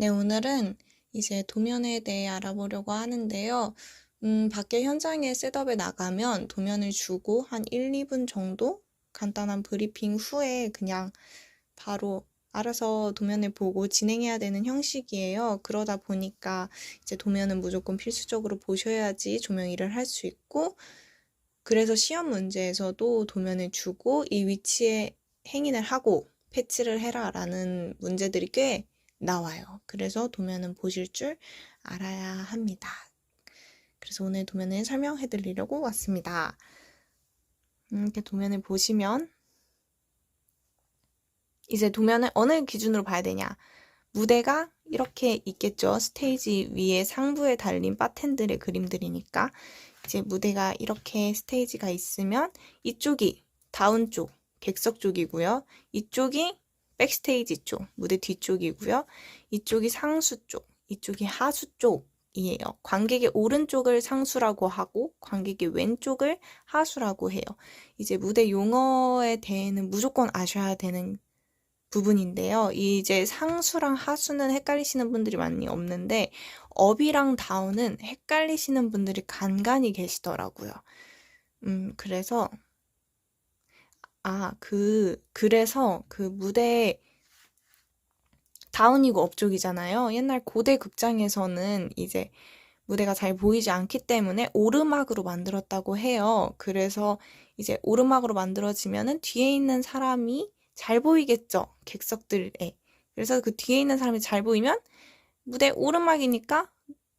네, 오늘은 이제 도면에 대해 알아보려고 하는데요. 음, 밖에 현장에 셋업에 나가면 도면을 주고 한 1, 2분 정도 간단한 브리핑 후에 그냥 바로 알아서 도면을 보고 진행해야 되는 형식이에요. 그러다 보니까 이제 도면은 무조건 필수적으로 보셔야지 조명 일을 할 수 있고, 그래서 시험 문제에서도 도면을 주고 이 위치에 행인을 하고 패치를 해라 라는 문제들이 꽤 나와요. 그래서 도면은 보실 줄 알아야 합니다. 그래서 오늘 도면을 설명해 드리려고 왔습니다. 음, 이렇게 도면을 보시면 이제 도면을 어느 기준으로 봐야 되냐? 무대가 이렇게 있겠죠. 스테이지 위에 상부에 달린 바텐들의 그림들이니까 이제 무대가 이렇게 스테이지가 있으면 이쪽이 다운 쪽, 객석 쪽이고요. 이쪽이 백스테이지 쪽, 무대 뒤쪽이고요. 이쪽이 상수 쪽, 이쪽이 하수 쪽이에요. 관객의 오른쪽을 상수라고 하고 관객의 왼쪽을 하수라고 해요. 이제 무대 용어에 대해는 무조건 아셔야 되는 부분인데요. 이제 상수랑 하수는 헷갈리시는 분들이 많이 없는데 업이랑 다운은 헷갈리시는 분들이 간간히 계시더라고요. 음, 그래서 아, 그 그래서 그 무대 다운이고 업 쪽이잖아요. 옛날 고대 극장에서는 이제 무대가 잘 보이지 않기 때문에 오르막으로 만들었다고 해요. 그래서 이제 오르막으로 만들어지면은 뒤에 있는 사람이 잘 보이겠죠. 객석들에. 그래서 그 뒤에 있는 사람이 잘 보이면 무대 오르막이니까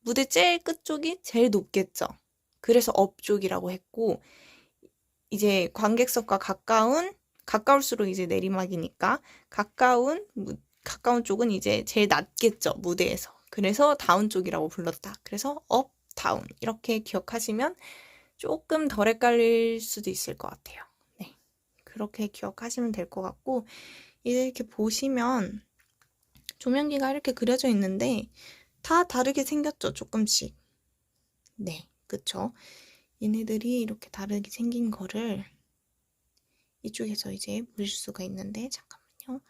무대 제일 끝쪽이 제일 높겠죠. 그래서 업 쪽이라고 했고 이제 관객석과 가까운 가까울수록 이제 내리막이니까 가까운 무, 가까운 쪽은 이제 제일 낮겠죠 무대에서. 그래서 다운 쪽이라고 불렀다. 그래서 업 다운 이렇게 기억하시면 조금 덜 헷갈릴 수도 있을 것 같아요. 네. 그렇게 기억하시면 될 것 같고 이제 이렇게 보시면 조명기가 이렇게 그려져 있는데 다 다르게 생겼죠 조금씩. 네. 그쵸 얘네들이 이렇게 다르게 생긴 거를 이쪽에서 이제 보실 수가 있는데 잠깐만요.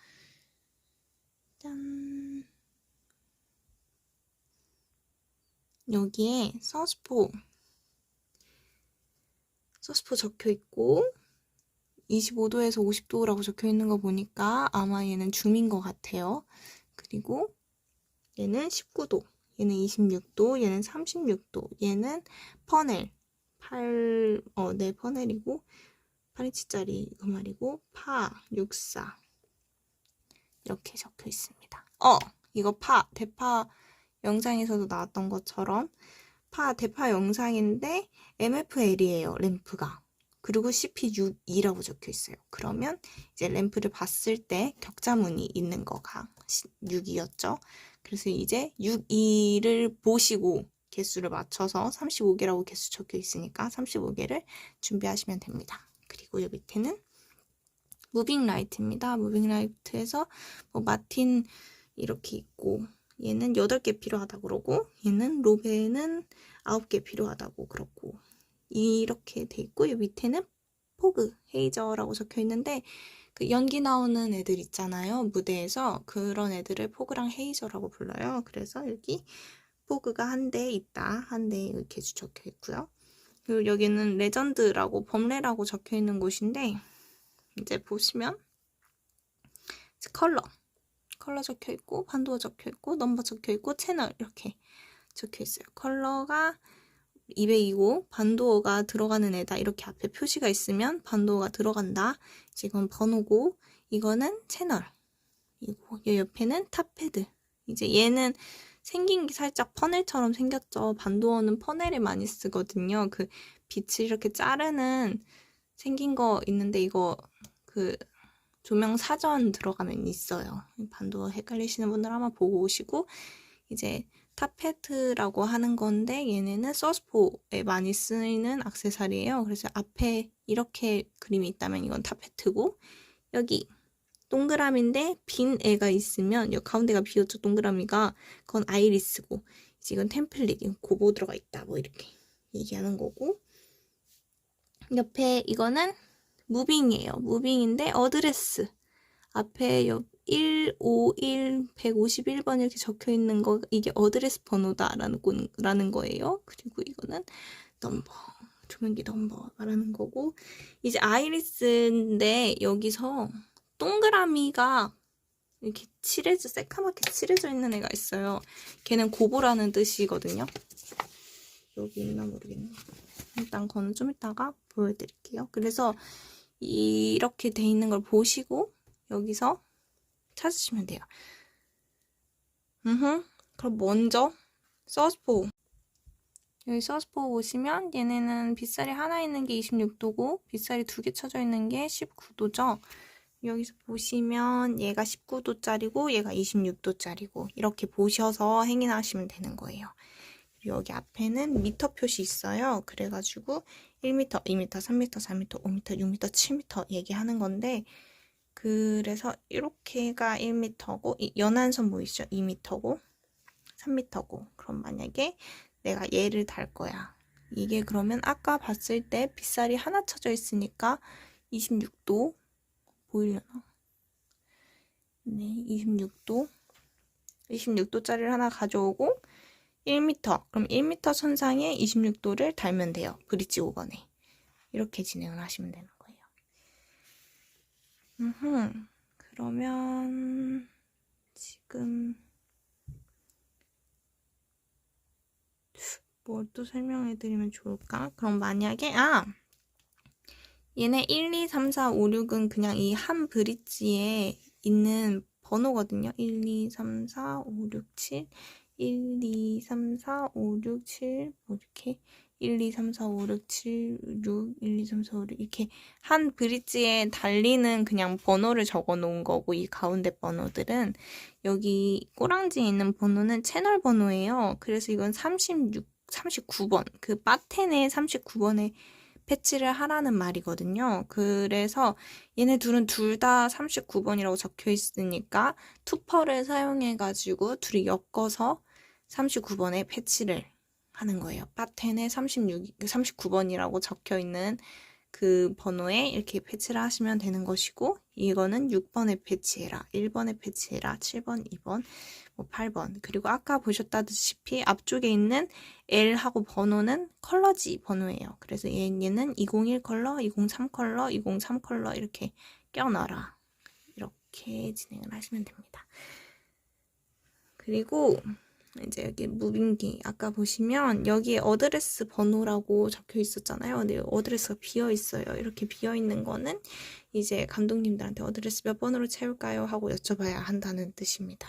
짠. 여기에 서스포 서스포 적혀 있고 25도에서 50도라고 적혀 있는 거 보니까 아마 얘는 줌인 것 같아요. 그리고 얘는 19도, 얘는 26도, 얘는 36도, 얘는 퍼넬 8, 어, 네, 퍼넬이고 8인치짜리 그 말이고 파, 64 이렇게 적혀 있습니다. 어, 이거 파, 대파 영상에서도 나왔던 것처럼 파, 대파 영상인데 MFL이에요, 램프가. 그리고 CP62라고 적혀 있어요. 그러면 이제 램프를 봤을 때 격자무늬 있는 거가 6이었죠. 그래서 이제 6,2를 보시고 개수를 맞춰서 35개라고 개수 적혀 있으니까 35개를 준비하시면 됩니다. 그리고 여기 밑에는 무빙 라이트입니다. 무빙 라이트에서 뭐 마틴 이렇게 있고 얘는 8개 필요하다 그러고 얘는 로베는 9개 필요하다고 그렇고 이렇게 돼 있고 이 밑에는 포그 헤이저라고 적혀 있는데 그 연기 나오는 애들 있잖아요 무대에서 그런 애들을 포그랑 헤이저라고 불러요 그래서 여기 포그가 한 대 있다. 한 대 이렇게 적혀 있고요. 그리고 여기는 레전드라고 범레라고 적혀 있는 곳인데 이제 보시면 컬러. 컬러 적혀 있고 반도어 적혀 있고 넘버 적혀 있고 채널 이렇게 적혀 있어요. 컬러가 200이고 반도어가 들어가는 애다. 이렇게 앞에 표시가 있으면 반도어가 들어간다. 이건 번호고 이거는 채널. 이고 이 옆에는 탑패드. 이제 얘는 생긴 게 살짝 퍼넬처럼 생겼죠. 반도어는 퍼넬에 많이 쓰거든요. 그 빛을 이렇게 자르는 생긴 거 있는데 이거 그 조명 사전 들어가면 있어요. 반도어 헷갈리시는 분들 한번 보고 오시고 이제 타페트라고 하는 건데 얘네는 서스포에 많이 쓰이는 악세사리예요. 그래서 앞에 이렇게 그림이 있다면 이건 타페트고 여기 동그라미인데 빈 애가 있으면 여기 가운데가 비었죠 동그라미가 그건 아이리스고 이건 템플릿 고보 들어가 있다 뭐 이렇게 얘기하는 거고 옆에 이거는 무빙이에요. 무빙인데 어드레스 앞에 옆 151, 151번 이렇게 적혀 있는 거 이게 어드레스 번호다라는 거, 라는 거예요. 그리고 이거는 넘버, 조명기 넘버 말하는 거고 이제 아이리스인데 여기서 동그라미가 이렇게 칠해져 새카맣게 칠해져 있는 애가 있어요. 걔는 고보라는 뜻이거든요. 여기 있나 모르겠네. 일단 그거는 좀 이따가 보여드릴게요. 그래서 이렇게 돼 있는 걸 보시고 여기서 찾으시면 돼요. 음, 그럼 먼저 서스포 여기 서스포 보시면 얘네는 빗살이 하나 있는 게 26도고 빗살이 두 개 쳐져 있는 게 19도죠. 여기서 보시면 얘가 19도짜리고 얘가 26도짜리고 이렇게 보셔서 행인하시면 되는 거예요. 여기 앞에는 미터 표시 있어요. 그래가지고 1m, 2m, 3m, 4m, 5m, 6m, 7m 얘기하는 건데 그래서 이렇게가 1m고 이 연한선 보이시죠? 2m고 3m고 그럼 만약에 내가 얘를 달 거야. 이게 그러면 아까 봤을 때 빗살이 하나 쳐져 있으니까 26도 보이려나? 네, 26도 26도짜리를 하나 가져오고 1m 그럼 1m 선상에 26도를 달면 돼요. 브릿지 5번에 이렇게 진행을 하시면 되는 거예요. 음흠. 그러면 지금 뭘 또 설명해 드리면 좋을까? 그럼 만약에 아 얘네 1, 2, 3, 4, 5, 6은 그냥 이 한 브릿지에 있는 번호거든요. 1, 2, 3, 4, 5, 6, 7 1, 2, 3, 4, 5, 6, 7, 뭐 이렇게. 1, 2, 3, 4, 5, 6, 7, 6, 1, 2, 3, 4, 5, 6 이렇게 한 브릿지에 달리는 그냥 번호를 적어 놓은 거고 이 가운데 번호들은. 여기 꼬랑지에 있는 번호는 채널 번호예요. 그래서 이건 36, 39번. 그 바텐의 39번에 패치를 하라는 말이거든요. 그래서 얘네 둘은 둘 다 39번이라고 적혀 있으니까 투퍼를 사용해 가지고 둘이 엮어서 39번에 패치를 하는 거예요. 바텐에 36, 39번이라고 적혀 있는 그 번호에 이렇게 패치를 하시면 되는 것이고 이거는 6번에 패치해라, 1번에 패치해라, 7번, 2번, 뭐 8번 그리고 아까 보셨다시피 앞쪽에 있는 L하고 번호는 컬러지 번호예요. 그래서 얘는 201 컬러, 203 컬러, 203 컬러 이렇게 껴넣어라. 이렇게 진행을 하시면 됩니다. 그리고 이제 여기 무빙기 아까 보시면 여기에 어드레스 번호라고 적혀 있었잖아요. 근데 어드레스가 비어 있어요. 이렇게 비어 있는 거는 이제 감독님들한테 어드레스 몇 번으로 채울까요? 하고 여쭤봐야 한다는 뜻입니다.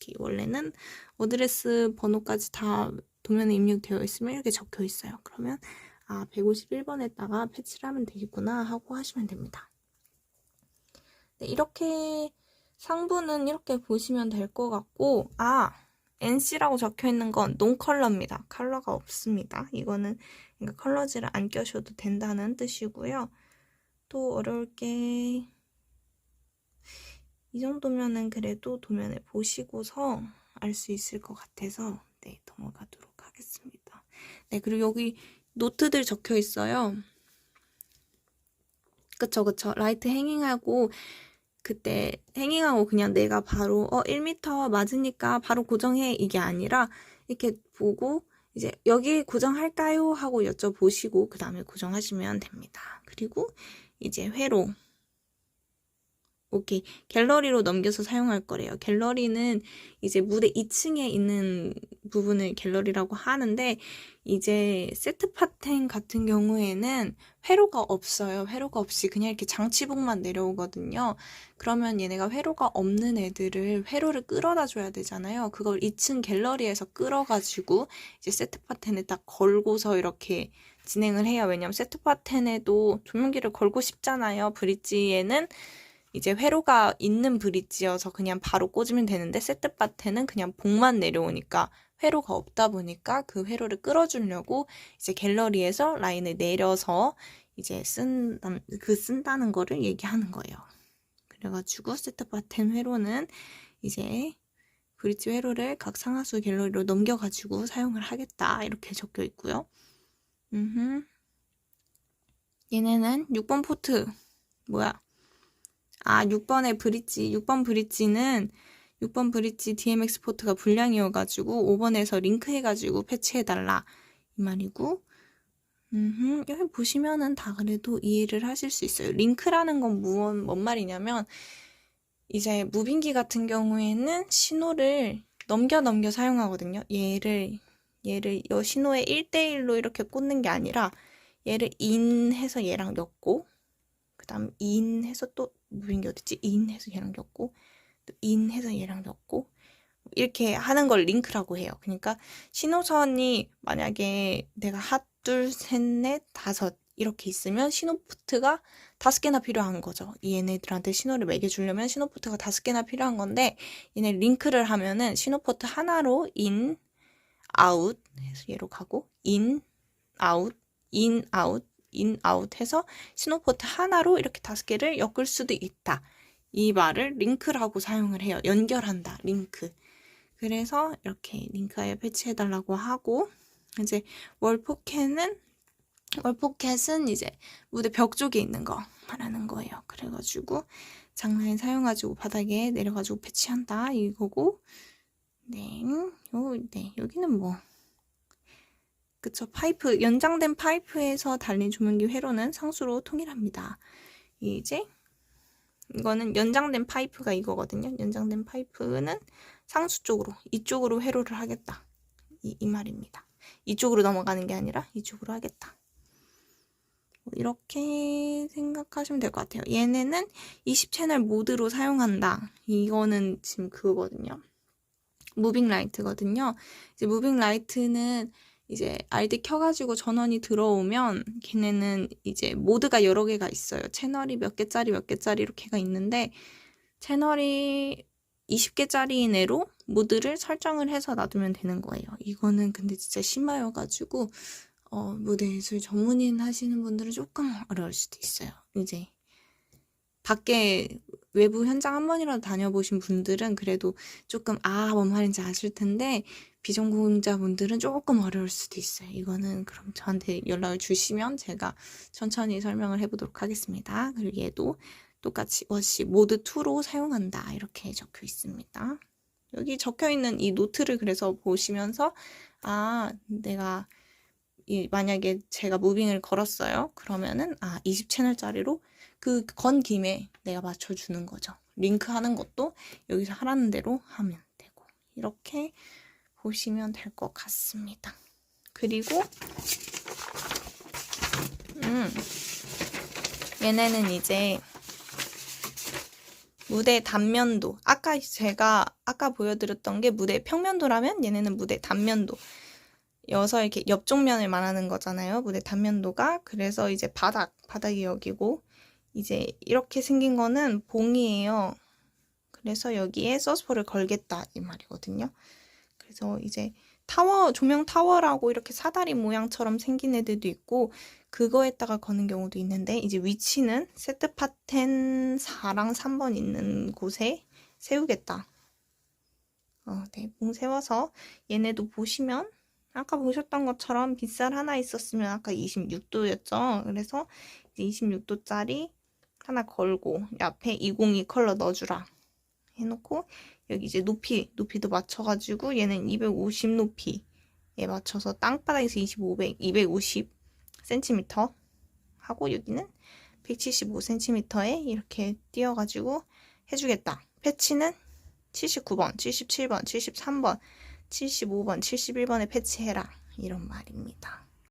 이렇게 원래는 어드레스 번호까지 다 도면에 입력되어 있으면 이렇게 적혀 있어요. 그러면 아 151번에다가 패치를 하면 되겠구나 하고 하시면 됩니다. 네, 이렇게 상부는 이렇게 보시면 될 것 같고 아 NC라고 적혀 있는 건 논컬러입니다. 컬러가 없습니다. 이거는 그러니까 컬러지를 안 껴셔도 된다는 뜻이고요. 또 어려울 게 이 정도면은 그래도 도면을 보시고서 알 수 있을 것 같아서 네 넘어가도록 하겠습니다. 네 그리고 여기 노트들 적혀 있어요. 그쵸 그쵸 라이트 행잉하고 그때 행잉하고 그냥 내가 바로 어 1m 맞으니까 바로 고정해 이게 아니라 이렇게 보고 이제 여기 고정할까요 하고 여쭤보시고 그 다음에 고정하시면 됩니다. 그리고 이제 회로 오케이. 갤러리로 넘겨서 사용할 거래요. 갤러리는 이제 무대 2층에 있는 부분을 갤러리라고 하는데 이제 세트 파텐 같은 경우에는 회로가 없어요. 회로가 없이 그냥 이렇게 장치복만 내려오거든요. 그러면 얘네가 회로가 없는 애들을 회로를 끌어다 줘야 되잖아요. 그걸 2층 갤러리에서 끌어가지고 이제 세트 파텐에 딱 걸고서 이렇게 진행을 해요. 왜냐면 세트 파텐에도 조명기를 걸고 싶잖아요. 브릿지에는 이제 회로가 있는 브릿지여서 그냥 바로 꽂으면 되는데 세트바트는 그냥 복만 내려오니까 회로가 없다 보니까 그 회로를 끌어주려고 이제 갤러리에서 라인을 내려서 이제 쓴, 그 쓴다는 거를 얘기하는 거예요. 그래가지고 세트바텐 회로는 이제 브릿지 회로를 각 상하수 갤러리로 넘겨가지고 사용을 하겠다. 이렇게 적혀 있고요. 음흠. 얘네는 6번 포트. 뭐야? 아, 6번의 브릿지, 6번 브릿지는 6번 브릿지 DMX 포트가 불량이어가지고 5번에서 링크해가지고 패치해달라 이 말이고 음, 여기 보시면은 다 그래도 이해를 하실 수 있어요. 링크라는 건 무언, 뭔 말이냐면 이제 무빙기 같은 경우에는 신호를 넘겨 넘겨 사용하거든요. 얘를 얘를 여 신호에 1대1로 이렇게 꽂는 게 아니라 얘를 인해서 얘랑 엮고 그다음 인해서 또 무빙기 어딨지? 인 해서 얘랑 엮고 또 인해서 얘랑 엮고 이렇게 하는 걸 링크라고 해요. 그러니까 신호선이 만약에 내가 핫, 둘, 셋, 넷, 다섯 이렇게 있으면 신호포트가 다섯 개나 필요한 거죠. 이 얘네들한테 신호를 매겨주려면 신호포트가 다섯 개나 필요한 건데 얘네 링크를 하면은 신호포트 하나로 인, 아웃 해서 얘로 가고 인, 아웃, 인, 아웃, 인, 아웃 해서 신호포트 하나로 이렇게 다섯 개를 엮을 수도 있다. 이 말을 링크라고 사용을 해요. 연결한다. 링크. 그래서 이렇게 링크에 배치해달라고 하고 이제 월포켓은 월포켓은 이제 무대 벽 쪽에 있는 거 말하는 거예요. 그래가지고 장난에 사용가지고 바닥에 내려가지고 배치한다 이거고 네, 요, 네 여기는 뭐 그쵸 파이프 연장된 파이프에서 달린 조명기 회로는 상수로 통일합니다. 이제 이거는 연장된 파이프가 이거거든요. 연장된 파이프는 상수 쪽으로 이쪽으로 회로를 하겠다. 이, 이 말입니다. 이쪽으로 넘어가는 게 아니라 이쪽으로 하겠다. 뭐 이렇게 생각하시면 될 것 같아요. 얘네는 20채널 모드로 사용한다. 이거는 지금 그거거든요. 무빙 라이트거든요. 이제 무빙 라이트는 이제 RD 켜가지고 전원이 들어오면 걔네는 이제 모드가 여러 개가 있어요. 채널이 몇 개짜리 몇 개짜리 이렇게가 있는데 채널이 20개짜리 이내로 모드를 설정을 해서 놔두면 되는 거예요. 이거는 근데 진짜 심하여가지고 어, 무대 예술 전문인 하시는 분들은 조금 어려울 수도 있어요. 이제 밖에 외부 현장 한 번이라도 다녀보신 분들은 그래도 조금 아, 뭔 말인지 아실 텐데 비전공자분들은 조금 어려울 수도 있어요. 이거는 그럼 저한테 연락을 주시면 제가 천천히 설명을 해보도록 하겠습니다. 그리고 얘도 똑같이 워시 모드 2로 사용한다 이렇게 적혀 있습니다. 여기 적혀 있는 이 노트를 그래서 보시면서 아 내가 이 만약에 제가 무빙을 걸었어요. 그러면은 아 20채널짜리로 그 건 김에 내가 맞춰주는 거죠. 링크 하는 것도 여기서 하라는 대로 하면 되고 이렇게 보시면 될 것 같습니다. 그리고 음 얘네는 이제 무대 단면도. 아까 제가 아까 보여드렸던 게 무대 평면도라면 얘네는 무대 단면도. 여서 이렇게 옆쪽 면을 말하는 거잖아요. 무대 단면도가. 그래서 이제 바닥, 바닥이 여기고 이제 이렇게 생긴 거는 봉이에요. 그래서 여기에 서스포를 걸겠다 이 말이거든요. 그래서 이제 타워, 조명 타워라고 이렇게 사다리 모양처럼 생긴 애들도 있고, 그거에다가 거는 경우도 있는데, 이제 위치는 세트 파텐 4랑 3번 있는 곳에 세우겠다. 어, 네, 봉 세워서 얘네도 보시면, 아까 보셨던 것처럼 빗살 하나 있었으면 아까 26도였죠. 그래서 이제 26도짜리 하나 걸고, 앞에 202 컬러 넣어주라. 해놓고, 여기 이제 높이, 높이도 맞춰가지고 얘는 250 높이에 맞춰서 땅바닥에서 2500, 250cm 하고 여기는 175cm에 이렇게 띄어가지고 해주겠다. 패치는 79번, 77번, 73번, 75번, 71번에 패치해라. 이런 말입니다.